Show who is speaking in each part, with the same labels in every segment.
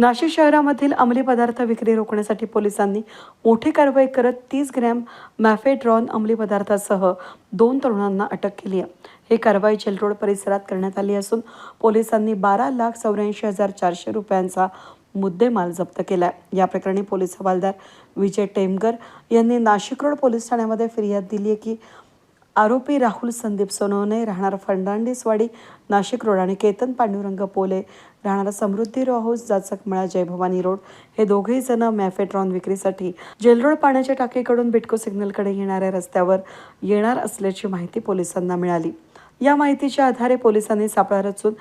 Speaker 1: नाशिक शहरामधील अंमली पदार्थ विक्री रोखण्यासाठी पोलिसांनी मोठी कारवाई करत तीस ग्रॅम मॅफेड्रॉन अंमली पदार्थासह दोन तरुणांना अटक केली आहे. ही कारवाई जेलरोड परिसरात करण्यात आली असून पोलिसांनी बारा लाख चौऱ्याऐंशी हजार चारशे रुपयांचा मुद्देमाल जप्त केला या प्रकरणी पोलीस हवालदार विजय टेमगर यांनी नाशिक रोड पोलीस ठाण्यामध्ये फिर्याद दिली आहे की आरोपी राहुल संदीप सोनवणे राहणार फर्नांडिसवाडी नाशिक रोड आणि केतन पांडुरंग पोले राहणारा Samruddhi row house Jachakmala Jaybhavani road. हे दोघेही जण मॅफेट्रॉन विक्रीसाठी जेलरोड पाण्याच्या टाकीकडून बिटको सिग्नलकडे येणाऱ्या रस्त्यावर येणार असल्याची माहिती पोलिसांना मिळाली. या माहितीच्या आधारे पोलिसांनी सापळा रचून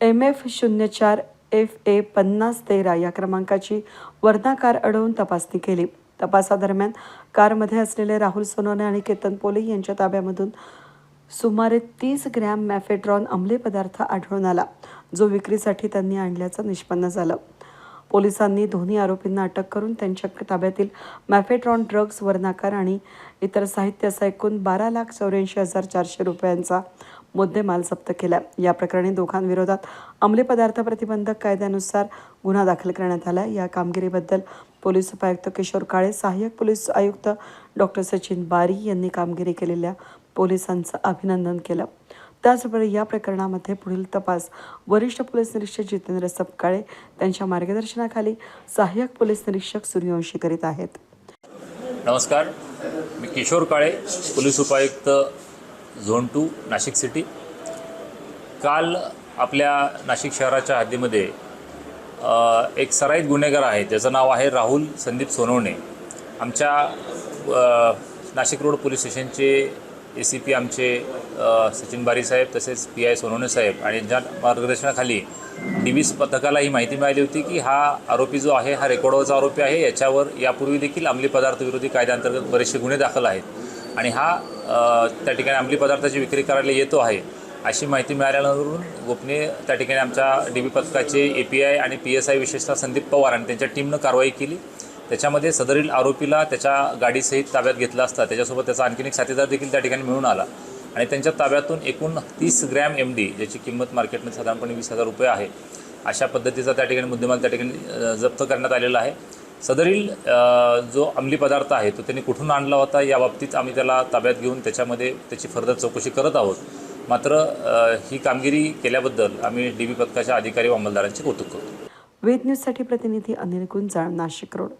Speaker 1: एम एफ शून्य चार एफ ए पन्नास तेरा या क्रमांकाची वर्णाकार अडवून तपासणी केली. तपासादरम्यान कारमध्ये असलेले राहुल सोनोने आणि केतन पोले यांच्या ताब्यामधून सुमारे तीस ग्रॅम मॅफेड्रॉन अंमली पदार्थ आढळून आला जो विक्रीसाठी त्यांनी आणल्याचं निष्पन्न झालं. पोलिसांनी दोन्ही आरोपींना अटक करून त्यांच्या ताब्यातील मॅफेट्रॉन ड्रग्ज वर्णाकार आणि इतर साहित्य असा एकूण बारा लाख चौऱ्याऐंशी हजार चारशे रुपयांचा मुद्देमाल जप्त केला. या प्रकरणी दोघांविरोधात अंमली पदार्थ प्रतिबंधक कायद्यानुसार गुन्हा दाखल करण्यात आला. या कामगिरीबद्दल पोलीस उपायुक्त किशोर काळे सहाय्यक पोलीस आयुक्त डॉक्टर सचिन बारी यांनी कामगिरी केलेल्या पोलिसांचं अभिनंदन केलं. त्याचबरोबर या प्रकरणामध्ये पुढील तपास वरिष्ठ पोलीस निरीक्षक जितेंद्र सपकाळे त्यांच्या मार्गदर्शनाखाली सहाय्यक पोलीस निरीक्षक सूर्यवंशी करीत आहेत.
Speaker 2: नमस्कार. मी किशोर काळे पोलीस उपायुक्त झोन टू नाशिक सिटी. काल आपल्या नाशिक शहराच्या हद्दीमध्ये एक सराईत गुन्हेगार आहे. त्याचं नाव आहे राहुल संदीप सोनवणे. आमच्या नाशिक रोड पोलीस स्टेशनचे ए सी पी आमचे सचिन बारी साहेब तसेच पी आय सोनवणे साहेब आणि ज्या मार्गदर्शनाखाली डी बीस पथकाला ही माहिती मिळाली होती की हा आरोपी जो आहे हा रेकॉर्डवरचा आरोपी आहे. याच्यावर यापूर्वी देखील अंमली पदार्थ विरोधी कायद्याअंतर्गत बरेचसे गुन्हे दाखल आहेत. आणि हा त्या ठिकाणी अंमली पदार्थाची विक्री करायला येतो आहे. अशी माहिती मिळाल्यावरून गोपनीय त्या ठिकाणी आमच्या डी बी पथकाचे ए पी आय आणि पी एस आय विशेषतः संदीप पवार आणि त्यांच्या टीमनं कारवाई केली. त्याच्यामध्ये सदरील आरोपीला त्याच्या गाडीसहित ताब्यात घेतला असता त्याच्यासोबत त्याचा आणखीन एक साथीदार देखील त्या ठिकाणी मिळून आला. आणि त्यांच्या ताब्यातून एकूण तीस ग्रॅम एम डी ज्याची किंमत मार्केटमध्ये साधारणपणे वीस हजार रुपये आहे अशा पद्धतीचा त्या ठिकाणी मुद्देमाल त्या ठिकाणी जप्त करण्यात आलेला आहे. सदरील जो अंमली पदार्थ आहे तो त्यांनी कुठून आणला होता या बाबतीत आम्ही त्याला ताब्यात घेऊन त्याच्यामध्ये त्याची फर्दर चौकशी करत आहोत. मात्र ही कामगिरी केल्याबद्दल आम्ही डी बी पथकाच्या अधिकारी व अंमलदारांचे कौतुक करतो.
Speaker 1: वेद न्यूजसाठी प्रतिनिधी अनिल गुंजाळ नाशिक रोड.